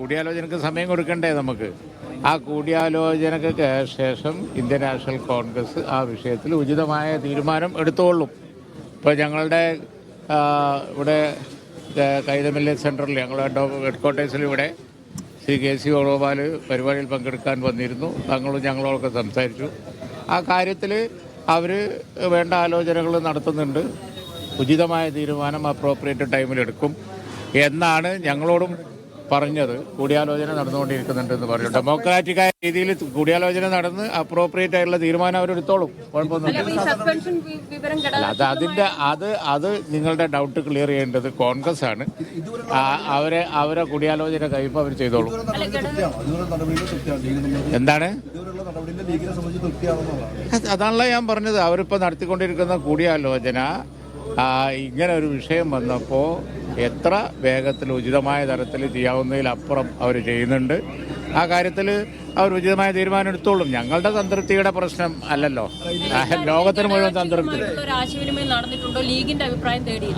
കൂടിയാലോചനക്ക് സമയം കൊടുക്കണ്ടേ നമുക്ക്? ആ കൂടിയാലോചനക്ക് ശേഷം ഇന്ത്യൻ നാഷണൽ കോൺഗ്രസ് ആ വിഷയത്തിൽ ഉചിതമായ തീരുമാനം എടുത്തോളും. ഇപ്പോൾ ഞങ്ങളുടെ ഇവിടെ കൈതമല്ലി സെന്ററിൽ ഞങ്ങളുടെ ഹെഡ് ക്വാർട്ടേഴ്സിൽ ഇവിടെ ശ്രീ കെ സി ഓണോപാൽ പരിപാടിയിൽ പങ്കെടുക്കാൻ വന്നിരുന്നു. തങ്ങളും ഞങ്ങളൊക്കെ സംസാരിച്ചു. ആ കാര്യത്തിൽ അവർ വേണ്ട ആലോചനകൾ നടത്തുന്നുണ്ട്. ഉചിതമായ തീരുമാനം അപ്രോപ്രിയേറ്റ് ടൈമിൽ എടുക്കും എന്നാണ് ഞങ്ങളോടും പറഞ്ഞത് കൂടിയാലോചന നടന്നുകൊണ്ടിരിക്കുന്നുണ്ട് എന്ന് പറഞ്ഞു. ഡെമോക്രാറ്റിക് ആയ രീതിയിൽ കൂടിയാലോചന നടന്ന് അപ്രോപ്രിയേറ്റ് ആയിട്ടുള്ള തീരുമാനം അവരെടുത്തോളും. കുഴപ്പമൊന്നുമില്ല. സസ്പെൻഷൻ വിവരം അല്ല അത് അതിന്റെ അത് അത് നിങ്ങളുടെ ഡൗട്ട് ക്ലിയർ ചെയ്യേണ്ടത് കോൺഗ്രസ് ആണ്. അവരെ അവരെ കൂടിയാലോചന കഴിയുമ്പോൾ അവർ ചെയ്തോളും. എന്താണ്? അതാണല്ലോ ഞാൻ പറഞ്ഞത്. അവരിപ്പോൾ നടത്തിക്കൊണ്ടിരിക്കുന്ന കൂടിയാലോചന ഇങ്ങനെ ഒരു വിഷയം വന്നപ്പോൾ എത്ര വേഗത്തിൽ ഉചിതമായ തരത്തിൽ ചെയ്യാവുന്നതിലപ്പുറം അവർ ചെയ്യുന്നുണ്ട്. ആ കാര്യത്തിൽ അവർ ഉചിതമായ തീരുമാനം എടുത്തോളും. ഞങ്ങളുടെ സംതൃപ്തിയുടെ പ്രശ്നം അല്ലല്ലോ. ലോകത്തിന് മുഴുവൻ സംതൃപ്തി.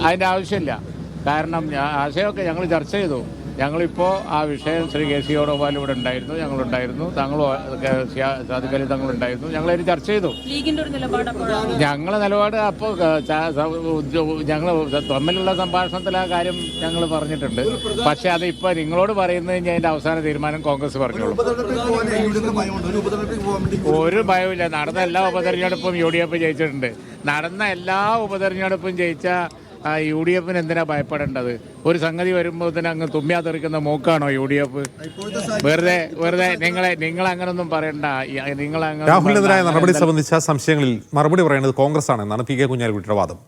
അതിന്റെ ആവശ്യമില്ല. കാരണം ആശയമൊക്കെ ഞങ്ങൾ ചർച്ച ചെയ്തു. ഞങ്ങളിപ്പോൾ ആ വിഷയം ശ്രീ കെ സി വേണുഗോപാൽ ഇവിടെ ഉണ്ടായിരുന്നു ഞങ്ങളുണ്ടായിരുന്നു തങ്ങളും സാധിക്കലി തങ്ങളുണ്ടായിരുന്നു ഞങ്ങളതിന് ചർച്ച ചെയ്തു. ഞങ്ങളെ നിലപാട് അപ്പോൾ ഞങ്ങൾ തമ്മിലുള്ള സംഭാഷണത്തിൽ ആ കാര്യം ഞങ്ങൾ പറഞ്ഞിട്ടുണ്ട്. പക്ഷേ അത് ഇപ്പോൾ നിങ്ങളോട് പറയുന്നത് കഴിഞ്ഞാൽ അതിന്റെ അവസാന തീരുമാനം കോൺഗ്രസ് പറഞ്ഞോളൂ. ഒരു ഭയമില്ല നടന്ന എല്ലാ ഉപതെരഞ്ഞെടുപ്പും യു ഡി എഫ് ജയിച്ചിട്ടുണ്ട്. നടന്ന എല്ലാ ഉപതെരഞ്ഞെടുപ്പും ജയിച്ച യു ഡി എഫിന് എന്തിനാ ഭയപ്പെടേണ്ടത്? ഒരു സംഗതി വരുമ്പോൾ തന്നെ അങ്ങ് തുമ്മിയാ തെറിക്കുന്ന മൂക്കാണോ യു ഡി എഫ്? വെറുതെ വെറുതെ നിങ്ങളെ നിങ്ങൾ അങ്ങനൊന്നും പറയണ്ട നിങ്ങൾ രാഹുലിനെതിരായ നടപടി സംബന്ധിച്ച സംശയങ്ങളിൽ മറുപടി പറയുന്നത് കോൺഗ്രസ് ആണ് എന്നാണ് പി കെ കുഞ്ഞാലിക്കുട്ടിയുടെ വാദം.